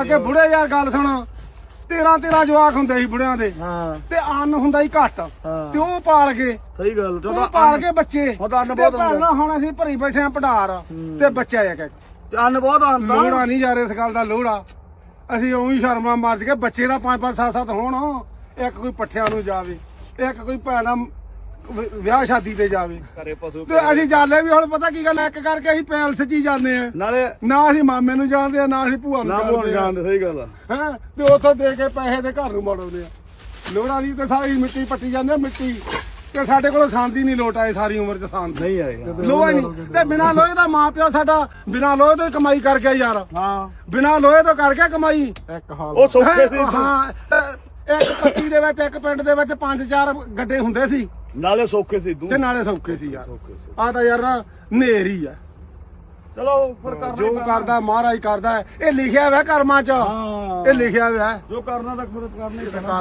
ਅੱਗੇ ਬੁੜੇ ਯਾਰ ਗੱਲ ਸੁਣ। 13 13 ਜਵਾਕ ਹੁੰਦੇ ਸੀ ਬੁੜਿਆਂ ਦੇ। ਹਾਂ। ਤੇ ਅੰਨ ਹੁੰਦਾ ਹੀ ਘੱਟ। ਤੇ ਉਹ ਪਾਲ ਕੇ ਸਹੀ ਗੱਲ ਉਹ ਪਾਲ ਕੇ ਬੱਚੇ। ਉਹਦਾ ਅੰਨ ਬਹੁਤ ਹੁੰਦਾ। ਹੁਣ ਅਸੀਂ ਭਰੀ ਬੈਠੇ ਆ ਪਢਾਰ ਤੇ ਬੱਚਾ ਇੱਕ ਤੇ ਅੰਨ ਬਹੁਤ ਆਂਦਾ ਲੋੜਾ ਨਹੀਂ ਯਾਰ ਇਸ ਗੱਲ ਦਾ ਲੋੜਾ ਅਸੀਂ ਉਹੀ ਸ਼ਰਮਾ ਮਾਰ ਕੇ ਬੱਚੇ ਦਾ ਪੰਜ ਪੰਜ ਸੱਤ ਸੱਤ ਹੋਣ। ਇੱਕ ਕੋਈ ਪੱਠਿਆਂ ਨੂੰ ਜਾਵੇ ਇੱਕ ਕੋਈ ਭੈਣਾ ਵਿ- ਵਿਆਹ ਸ਼ਾਦੀ ਤੇ ਜਾਵੇ। ਘਰੇ ਪਸ਼ੂ ਤੇ ਅਸੀਂ ਜਾਂਦੇ ਵੀ ਹੁਣ ਪਤਾ ਕੀ ਗੱਲ ਇੱਕ ਕਰਕੇ ਅਸੀਂ ਪੈਲਸ 'ਚ ਹੀ ਜਾਂਦੇ ਆ ਨਾਲੇ ਨਾ ਅਸੀਂ ਮਾਮੇ ਨੂੰ ਜਾਣਦੇ ਆ ਨਾ ਅਸੀਂ ਭੂਆ ਨੂੰ ਨਾ ਭੁੱਲ ਜਾਣਦੇ ਆ ਜਾਂਦੇ ਸਹੀ ਗੱਲ ਆ। ਹੈਂ? ਤੇ ਉੱਥੋਂ ਦੇ ਕੇ ਪੈਸੇ ਦੇ ਘਰ ਨੂੰ ਮੋੜਾਉਂਦੇ ਆ ਲੋੜਾ ਦੀ ਤੇ ਸਾਰੀ ਮਿੱਟੀ ਪੱਟੀ ਜਾਂਦੇ ਆ, ਮਿੱਟੀ। ਤੇ ਸਾਡੇ ਕੋਲ ਸੰਦ ਹੀ ਨਹੀਂ ਲੋਟ ਆਏ ਸਾਰੀ ਉਮਰ ਚ ਸੰਦ। ਨਹੀਂ ਆਏਗਾ ਲੋਹਾ ਹੀ ਨਹੀਂ। ਤੇ ਬਿਨਾ ਲੋਹੇ ਦਾ ਮਾਂ ਪਿਓ ਸਾਡਾ ਬਿਨਾ ਲੋਹੇ ਤੋਂ ਹੀ ਕਮਾਈ ਕਰ ਗਿਆ ਯਾਰ। ਹਾਂ। ਬਿਨਾ ਲੋਹੇ ਤੋਂ ਕਰ ਗਿਆ ਕਮਾਈ। ਇੱਕ ਹਾਲ ਉਹ ਸੌਖੇ ਹੈਂ? ਸੀ। ਹਾਂ। ਤੇ ਇੱਕ ਪੱਟੀ ਦੇ ਵਿੱਚ ਇੱਕ ਪਿੰਡ ਦੇ ਵਿੱਚ ਪੰਜ ਚਾਰ ਗੱਡੇ ਹੁੰਦੇ ਸੀ। ਨਾਲੇ ਸੌਖੇ ਸੀ ਤੂੰ। ਤੇ ਨਾਲੇ ਸੌਖੇ ਸੀ ਯਾਰ। ਸੌਖੇ ਸੀ। ਆ ਤਾਂ ਯਾਰ ਨਾ ਨੇਰੀ ਆ। ਚਲੋ ਫਿਰ ਕਰਨਾ ਜੋ ਕਰਦਾ ਮਹਾਰਾਜ ਕਰਦਾ। ਹੈ। ਇਹ ਲਿਖਿਆ ਹੋਇਆ ਕਰਮਾਂ 'ਚ। ਹਾਂ। ਇਹ ਲਿਖਿਆ ਹੋਇਆ। ਹੈ। ਜੋ ਕਰਨਾ ਤਾਂ ਫਿਰ ਕਰਨਾ ਹੀ ਪੈਣਾ। ਕਾਲ